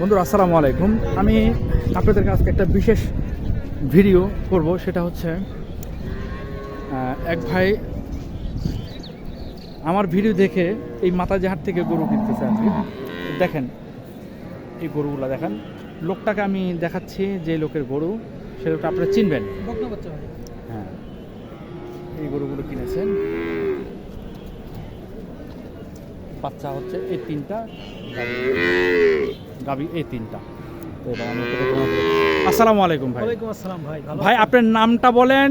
বন্ধুরা আসসালামু আলাইকুম। আমি আপনাদের কাছে একটা বিশেষ ভিডিও করব, সেটা হচ্ছে এক ভাই আমার ভিডিও দেখে এই মাতাজাহাট থেকে গরু কিনতেছে আর দেখেন, এই গরুগুলা দেখেন। লোকটাকে আমি দেখাচ্ছি যে লোকের গরু, সে লোকটা আপনারা চিনবেন। হ্যাঁ এই গরুগুলো কিনেছেন। বাচ্চা হচ্ছে এই তিনটা। গাভী এই তিনটা। তো এবার আমি আসসালামু আলাইকুম ভাই। ওয়ালাইকুম আসসালাম ভাই ভাই আপনার নামটা বলেন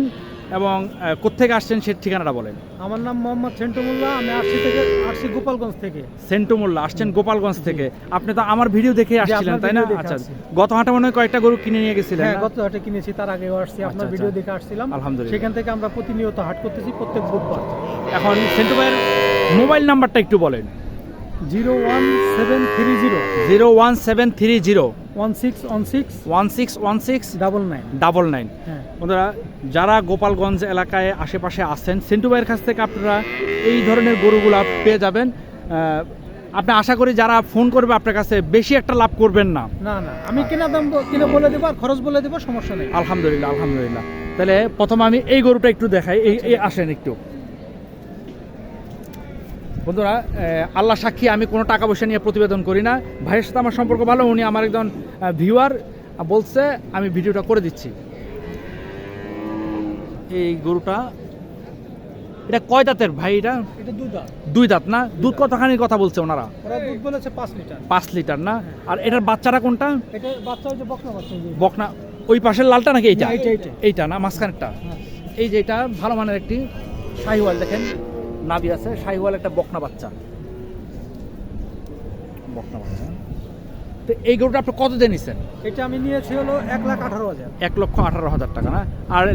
এবং আহ, কোত্থেকে আসছেন সে ঠিকানাটা বলেন। আমার নাম মোহাম্মদ সেন্টু মোল্লা আমি আরসি থেকে আরসি গোপালগঞ্জ থেকে। সেন্টু মোল্লা আসছেন গোপালগঞ্জ থেকে। আপনি তো আমার ভিডিও দেখে আসছিলেন তাই না? আচ্ছা গত হাটে মনে হয় কয়েকটা গরু কিনে নিয়ে গেছিলেন হ্যাঁ গত হাটে কিনেছি তার আগেও আসছি। আপনার আচ্ছা, ভিডিও আচ্ছা। দেখে আসছিলাম। আলহামদুলিল্লাহ। সেখান থেকে আমরা প্রতিনিয়ত হাট করতেছি প্রত্যেক বুধবার। এখন সেন্টু ভাইয়ের মোবাইল নাম্বারটা একটু বলেন। Zero one seven three zero. Zero one seven three zero. One six one six one six one six double nine double nine বন্ধুরা যারা গোপালগঞ্জ এলাকায় আশেপাশে আছেন সেন্টু ভাইয়ের কাছ থেকে আপনারা এই ধরনের গরুগুলা পেয়ে যাবেন। আপনি আশা করি যারা ফোন করবে আপনার কাছে বেশি একটা লাভ করবেন না। না না আমি কেনা দাম কিনে বলে দেবো আর খরচ বলে দেবো সমস্যা নেই। আলহামদুলিল্লাহ আলহামদুলিল্লাহ। তাহলে প্রথম আমি এই গরুটা একটু দেখাই এই আসেন একটু। বন্ধুরা আল্লাহ সাক্ষী আমি কোনো টাকা পয়সা নিয়ে প্রতিবেদন করি না। ভাইয়ের সাথে আমার সম্পর্ক ভালো উনি আমার একজন ভিউয়ার বলছে আমি ভিডিওটা করে দিচ্ছি। এই গরুটা এটা কয় দাঁতের ভাই এটা? দুই দাঁত। না? দুধ কতখানির কথা বলছে ওনারা? পাঁচ লিটার। না? আর এটার বাচ্চারা কোনটা? বকনা ওই পাশের লালটা নাকি এইটা? না, এইটা, এইটা। এইটা না মাঝখানেরটা। হ্যাঁ। এই যে এটা ভালো মানের একটি শাহিওয়াল দেখেন। নাবি আছে শাহিওয়াল একটা বকনা বাচ্চা। বকনা বাচ্চা। তো এই গরুটা আপনি কত দিয়ে নিছেন? এটা আমি নিয়েছি হলো এক লাখ আঠারো হাজার। এক লক্ষ আঠারো হাজার টাকা না? আর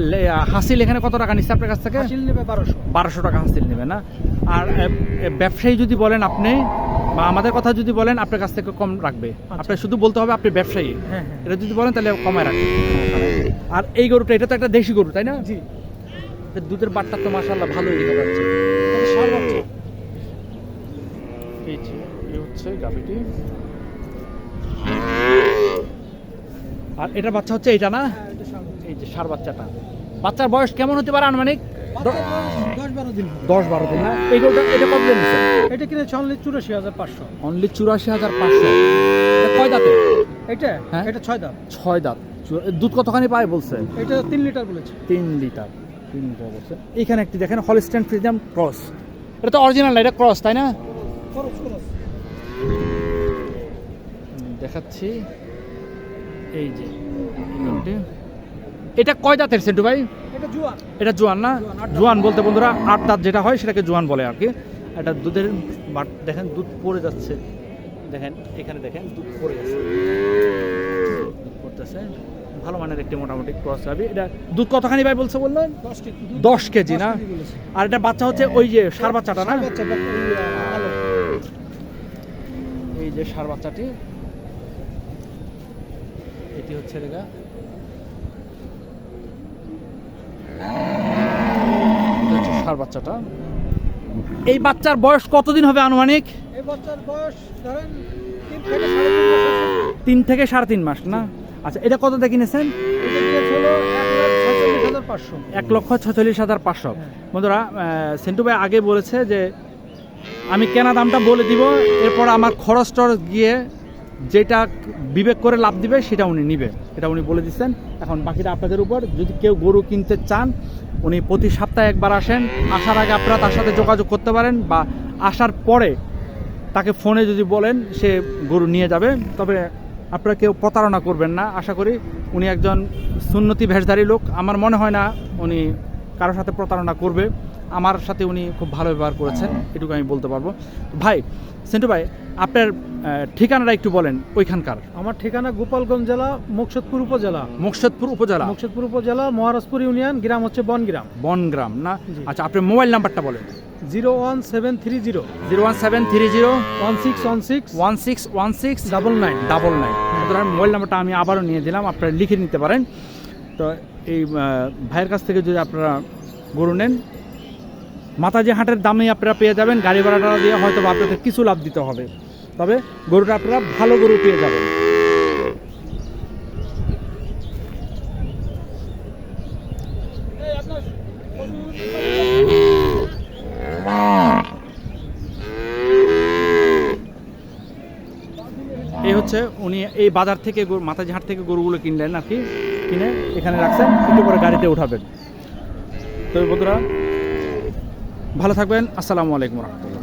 হাসিল এখানে কত টাকা নিচ্ছে আপনার কাছ থেকে? হাসিল নেবে বারোশো। বারোশো টাকা হাসিল নেবে না? আর ব্যবসায়ী যদি বলেন আপনি বা আমাদের কথা যদি বলেন আপনার কাছ থেকে কম রাখবে। আপনার শুধু বলতে হবে আপনি ব্যবসায়ী। হ্যাঁ হ্যাঁ। এটা যদি বলেন তাহলে কমায় রাখবে। আর এই গরুটা এটা তো একটা দেশি গরু তাই না? জি। দুধের বাটটা তো মাসাল্লাহ ভালোই দেখা যাচ্ছে। এটা এই যে এই হচ্ছে গাভিটি। আর এটা বাচ্চা হচ্ছে এইটা না? এই যে সার বাচ্চাটা। বাচ্চার বয়স কেমন হতে পারে আনুমানিক? দশ বারো দিন এই গরুটা এটা কত দিন এটা কিনেছে অনলি চুরাশি হাজার পাঁচশো। অনলি চুরাশি হাজার পাঁচশো। এটা কয় দাঁতে? এটা? হ্যাঁ? এটা ছয় দাম ছয় দাঁত। দুধ কতখানি পায় বলছে? এটা তিন লিটার বলেছে। তিন লিটার। এখানে একটি দেখেন হলস্টেন ফ্রিজিয়াম ক্রস এটা তো অরিজিনাল না এটা ক্রস তাই না? দেখাচ্ছি। এই যে এটা কয় দাঁতের সেন্টু ভাই? এটা জুয়া এটা জোয়ান না? জোয়ান, জোয়ান বলতে বন্ধুরা আট দাঁত যেটা হয় সেটাকে জোয়ান বলে আর কি। এটা দুধের বাট দেখেন দুধ পড়ে যাচ্ছে। দেখেন এখানে দেখেন দুধ পড়ে যাচ্ছে। দুধ পড়তেছে। ভালো মানের একটি মোটামুটি ক্রস হবে এটা দুধ কতখানি ভাই বলছে বললেন? দশ কেজি না? আর এটা বাচ্চা হচ্ছে ওই যে সার বাচ্চাটা না? এই যে সার বাচ্চাটি। এটি হচ্ছে রেগা ষাঁড় বাচ্চাটা। এই বাচ্চার বয়স কতদিন হবে আনুমানিক? এই বাচ্চার বয়স ধরেন। তিন থেকে সাড়ে তিন মাস না? আচ্ছা এটা কত কিনেছেন? এক হাজার পাঁচশো। এক লক্ষ ছচল্লিশ হাজার পাঁচশো। হ্যাঁ। বন্ধুরা সেন্টু ভাই আগে বলেছে যে আমি কেনা দামটা বলে দিব এরপর আমার খরচ টরচ গিয়ে যেটা বিবেক করে লাভ দিবে সেটা উনি নিবে। এটা উনি বলে দিচ্ছেন। এখন বাকিটা আপনাদের উপর। যদি কেউ গরু কিনতে চান উনি প্রতি সপ্তাহে একবার আসেন। আসার আগে আপনারা তার সাথে যোগাযোগ করতে পারেন বা আসার পরে তাকে ফোনে যদি বলেন সে গরু নিয়ে যাবে। তবে আপনারা কেউ প্রতারণা করবেন না। আশা করি উনি একজন সুন্নতি ভেষধারী লোক। আমার মনে হয় না উনি কারোর সাথে প্রতারণা করবে। আমার সাথে উনি খুব ভালো ব্যবহার করেছেন এটুকু আমি বলতে পারব। ভাই সেন্টু ভাই আপনার ঠিকানাটা একটু বলেন ওইখানকার। আমার ঠিকানা গোপালগঞ্জ জেলা মুকসদপুর উপজেলা। মুকসদপুর উপজেলা? মুকসদপুর উপজেলা মহারাজপুর ইউনিয়ন গ্রাম হচ্ছে বনগ্রাম। বনগ্রাম না? আচ্ছা আপনার মোবাইল নাম্বারটা বলেন। Zero one seven three zero. Zero one seven three zero. One six one six. One six one six. Double nine. Double nine সুতরাং মোবাইল নাম্বারটা আমি আবারও নিয়ে দিলাম আপনারা লিখে নিতে পারেন। তো এই ভাইয়ের কাছ থেকে যদি আপনারা গরু নেন মাতা যে হাঁটের দামে আপনারা পেয়ে যাবেন গাড়ি ভাড়াটা দিয়ে হয়তো আপনাদের কিছু লাভ দিতে হবে। তবে গরুটা আপনারা ভালো গরু পেয়ে যাবেন। আপনার হচ্ছে উনি এই বাজার থেকে মাতাজিহাট থেকে গরুগুলো কিনলেন আর কি, কিনে এখানে রাখছেন, একটু পরে গাড়িতে উঠাবেন। তবে বন্ধুরা, ভালো থাকবেন, আসসালামু আলাইকুম রহমতুল্লাহ।